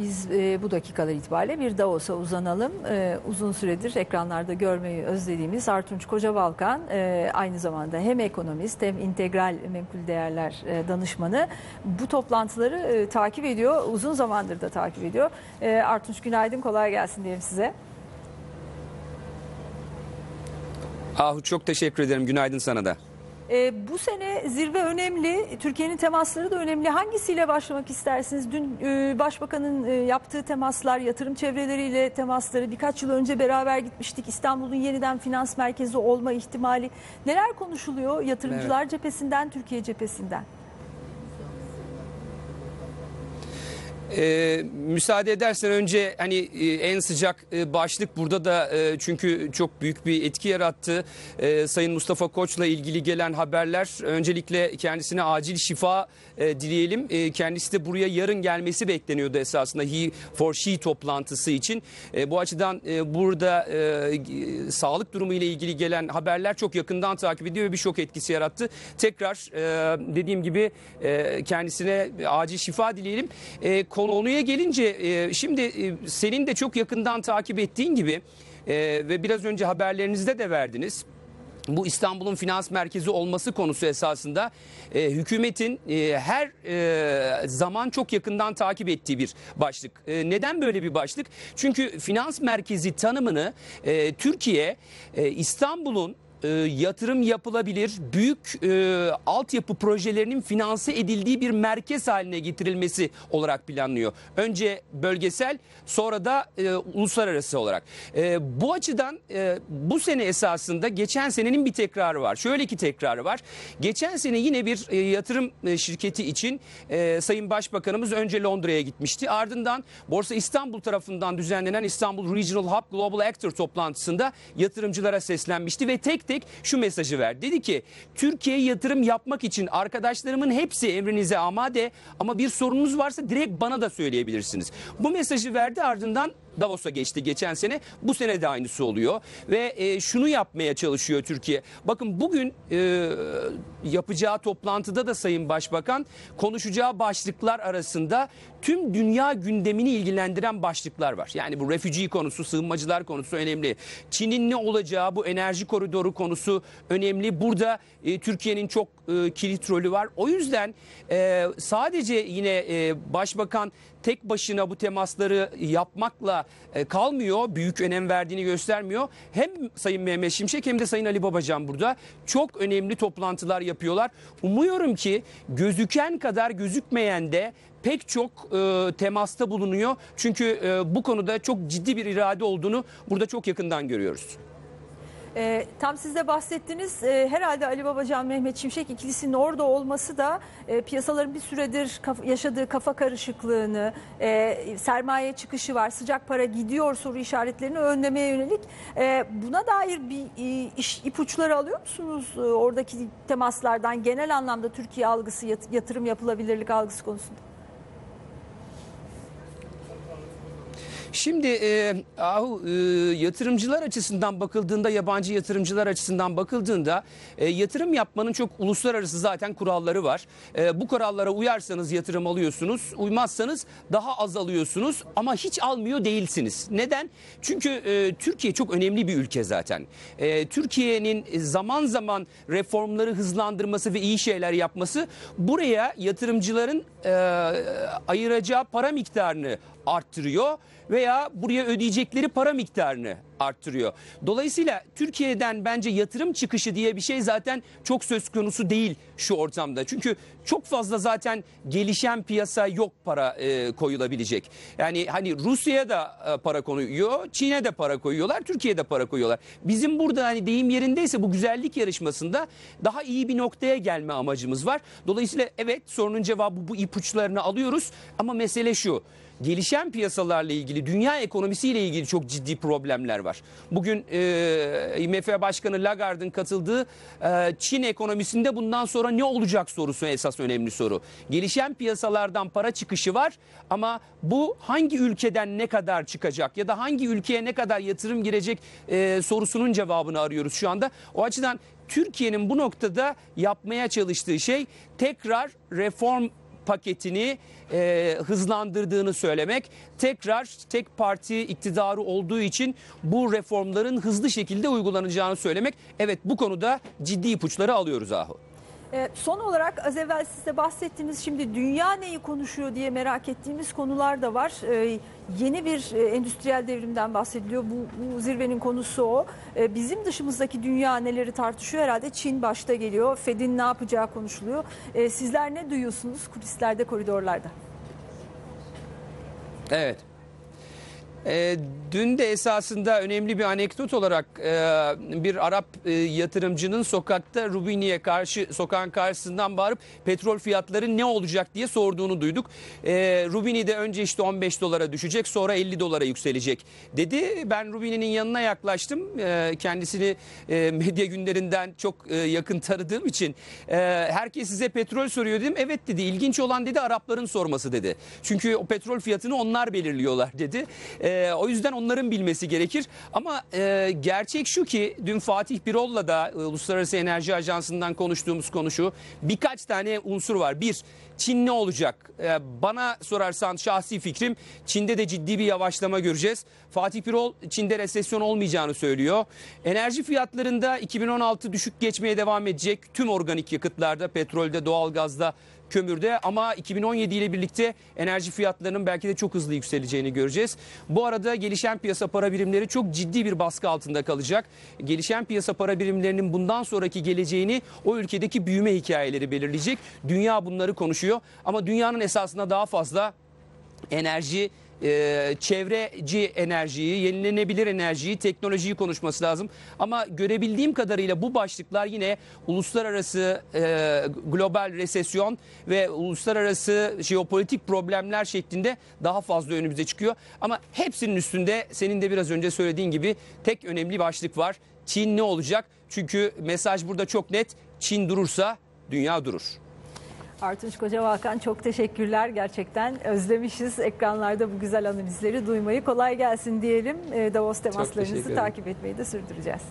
Biz e, bu dakikalar itibariyle bir Davos'a uzanalım. E, uzun süredir ekranlarda görmeyi özlediğimiz Artunç Kocabalkan e, aynı zamanda hem ekonomist hem integral menkul değerler e, danışmanı. Bu toplantıları e, takip ediyor. Uzun zamandır da takip ediyor. E, Artunç günaydın kolay gelsin diyelim size. Ahu çok teşekkür ederim. Günaydın sana da. E, bu sene zirve önemli. Türkiye'nin temasları da önemli. Hangisiyle başlamak istersiniz? Dün e, Başbakan'ın e, yaptığı temaslar, yatırım çevreleriyle temasları birkaç yıl önce beraber gitmiştik. İstanbul'un yeniden finans merkezi olma ihtimali. Neler konuşuluyor yatırımcılar cephesinden, Türkiye cephesinden? Ee, müsaade edersen önce hani e, en sıcak e, başlık burada da e, çünkü çok büyük bir etki yarattı. E, Sayın Mustafa Koç'la ilgili gelen haberler öncelikle kendisine acil şifa e, dileyelim. E, kendisi de buraya yarın gelmesi bekleniyordu esasında He for She toplantısı için. E, bu açıdan e, burada e, sağlık durumu ile ilgili gelen haberler çok yakından takip ediyor ve bir şok etkisi yarattı. Tekrar e, dediğim gibi e, kendisine acil şifa dileyelim. E, konuya gelince e, şimdi e, senin de çok yakından takip ettiğin gibi e, ve biraz önce haberlerinizde de verdiniz. Bu İstanbul'un finans merkezi olması konusu esasında e, hükümetin e, her e, zaman çok yakından takip ettiği bir başlık. E, neden böyle bir başlık? Çünkü finans merkezi tanımını e, Türkiye e, İstanbul'un e, yatırım yapılabilir, büyük e, altyapı projelerinin finanse edildiği bir merkez haline getirilmesi olarak planlıyor. Önce bölgesel, sonra da e, uluslararası olarak. E, bu açıdan e, bu sene esasında geçen senenin bir tekrarı var. Şöyle ki tekrarı var. Geçen sene yine bir e, yatırım e, şirketi için e, Sayın Başbakanımız önce Londra'ya gitmişti. Ardından Borsa İstanbul tarafından düzenlenen İstanbul Regional Hub Global Actor toplantısında yatırımcılara seslenmişti ve tek tek şu mesajı verdi. Dedi ki Türkiye'ye yatırım yapmak için arkadaşlarımın hepsi emrinize amade ama bir sorununuz varsa direkt bana da söyleyebilirsiniz. Bu mesajı verdi ardından Davos'a geçti geçen sene. Bu sene de aynısı oluyor ve e, şunu yapmaya çalışıyor Türkiye. Bakın bugün e, yapacağı toplantıda da Sayın Başbakan konuşacağı başlıklar arasında tüm dünya gündemini ilgilendiren başlıklar var. Yani bu refugee konusu, sığınmacılar konusu önemli. Çin'in ne olacağı bu enerji koridoru konusu önemli. Burada e, Türkiye'nin çok e, kilit rolü var. O yüzden e, sadece yine e, Başbakan tek başına bu temasları yapmakla e, kalmıyor. Büyük önem verdiğini göstermiyor. Hem Sayın Mehmet Şimşek hem de Sayın Ali Babacan burada çok önemli toplantılar yapıyorlar. Umuyorum ki gözüken kadar gözükmeyen de pek çok e, temasta bulunuyor. Çünkü e, bu konuda çok ciddi bir irade olduğunu burada çok yakından görüyoruz. E, tam siz de bahsettiniz. E, herhalde Ali Babacan, Mehmet Şimşek ikilisinin orada olması da e, piyasaların bir süredir kaf- yaşadığı kafa karışıklığını, e, sermaye çıkışı var, sıcak para gidiyor soru işaretlerini önlemeye yönelik. E, buna dair bir e, iş, ipuçları alıyor musunuz e, oradaki temaslardan genel anlamda Türkiye algısı, yat- yatırım yapılabilirlik algısı konusunda? Şimdi e, ahu, e, yatırımcılar açısından bakıldığında yabancı yatırımcılar açısından bakıldığında e, yatırım yapmanın çok uluslararası zaten kuralları var. E, bu kurallara uyarsanız yatırım alıyorsunuz, uymazsanız daha az alıyorsunuz ama hiç almıyor değilsiniz. Neden? Çünkü e, Türkiye çok önemli bir ülke zaten. E, Türkiye'nin zaman zaman reformları hızlandırması ve iyi şeyler yapması buraya yatırımcıların e, ayıracağı para miktarını arttırıyor veya buraya ödeyecekleri para miktarını arttırıyor. Dolayısıyla Türkiye'den bence yatırım çıkışı diye bir şey zaten çok söz konusu değil şu ortamda. Çünkü çok fazla zaten gelişen piyasa yok para e, koyulabilecek. Yani hani Rusya'ya da e, para koyuyor, Çin'e de para koyuyorlar, Türkiye'de para koyuyorlar. Bizim burada hani deyim yerindeyse bu güzellik yarışmasında daha iyi bir noktaya gelme amacımız var. Dolayısıyla evet sorunun cevabı bu ipuçlarını alıyoruz ama mesele şu gelişen piyasalarla ilgili, dünya ekonomisiyle ilgili çok ciddi problemler var. Bugün e, IMF Başkanı Lagarde'ın katıldığı e, Çin ekonomisinde bundan sonra ne olacak sorusu esas önemli soru. Gelişen piyasalardan para çıkışı var ama bu hangi ülkeden ne kadar çıkacak ya da hangi ülkeye ne kadar yatırım girecek e, sorusunun cevabını arıyoruz şu anda. O açıdan Türkiye'nin bu noktada yapmaya çalıştığı şey tekrar reform paketini e, hızlandırdığını söylemek. Tekrar tek parti iktidarı olduğu için bu reformların hızlı şekilde uygulanacağını söylemek. Evet bu konuda ciddi ipuçları alıyoruz Ahu. E, son olarak az evvel siz de bahsettiniz şimdi dünya neyi konuşuyor diye merak ettiğimiz konular da var. E, yeni bir e, endüstriyel devrimden bahsediliyor. Bu, bu zirvenin konusu o. Bizim dışımızdaki dünya neleri tartışıyor herhalde Çin başta geliyor. Fed'in ne yapacağı konuşuluyor. Sizler ne duyuyorsunuz kulislerde, koridorlarda? Evet. E, dün de esasında önemli bir anekdot olarak e, bir Arap e, yatırımcının sokakta Rubini'ye karşı sokağın karşısından bağırıp petrol fiyatları ne olacak diye sorduğunu duyduk. E, Rubini de önce işte 15 dolara düşecek sonra 50 dolara yükselecek dedi. Ben Rubini'nin yanına yaklaştım. E, kendisini e, medya günlerinden çok e, yakın tanıdığım için e, herkes size petrol soruyor dedim. Evet dedi ilginç olan dedi Arapların sorması dedi. Çünkü o petrol fiyatını onlar belirliyorlar dedi. E, o yüzden onların bilmesi gerekir. Ama e, gerçek şu ki dün Fatih Birol'la da e, Uluslararası Enerji Ajansı'ndan konuştuğumuz konu şu. Birkaç tane unsur var. Bir, Çin ne olacak? E, bana sorarsan şahsi fikrim Çin'de de ciddi bir yavaşlama göreceğiz. Fatih Birol Çin'de resesyon olmayacağını söylüyor. Enerji fiyatlarında 2016 düşük geçmeye devam edecek. Tüm organik yakıtlarda, petrolde, doğalgazda, kömürde ama 2017 ile birlikte enerji fiyatlarının belki de çok hızlı yükseleceğini göreceğiz. Bu arada gelişen piyasa para birimleri çok ciddi bir baskı altında kalacak. Gelişen piyasa para birimlerinin bundan sonraki geleceğini o ülkedeki büyüme hikayeleri belirleyecek. Dünya bunları konuşuyor ama dünyanın esasında daha fazla enerji e, çevreci enerjiyi, yenilenebilir enerjiyi, teknolojiyi konuşması lazım. Ama görebildiğim kadarıyla bu başlıklar yine uluslararası e, global resesyon ve uluslararası jeopolitik problemler şeklinde daha fazla önümüze çıkıyor. Ama hepsinin üstünde senin de biraz önce söylediğin gibi tek önemli başlık var. Çin ne olacak? Çünkü mesaj burada çok net. Çin durursa dünya durur. Artunç Koca Hakan çok teşekkürler. Gerçekten özlemişiz ekranlarda bu güzel analizleri duymayı. Kolay gelsin diyelim. E, Davos temaslarınızı takip etmeyi de sürdüreceğiz.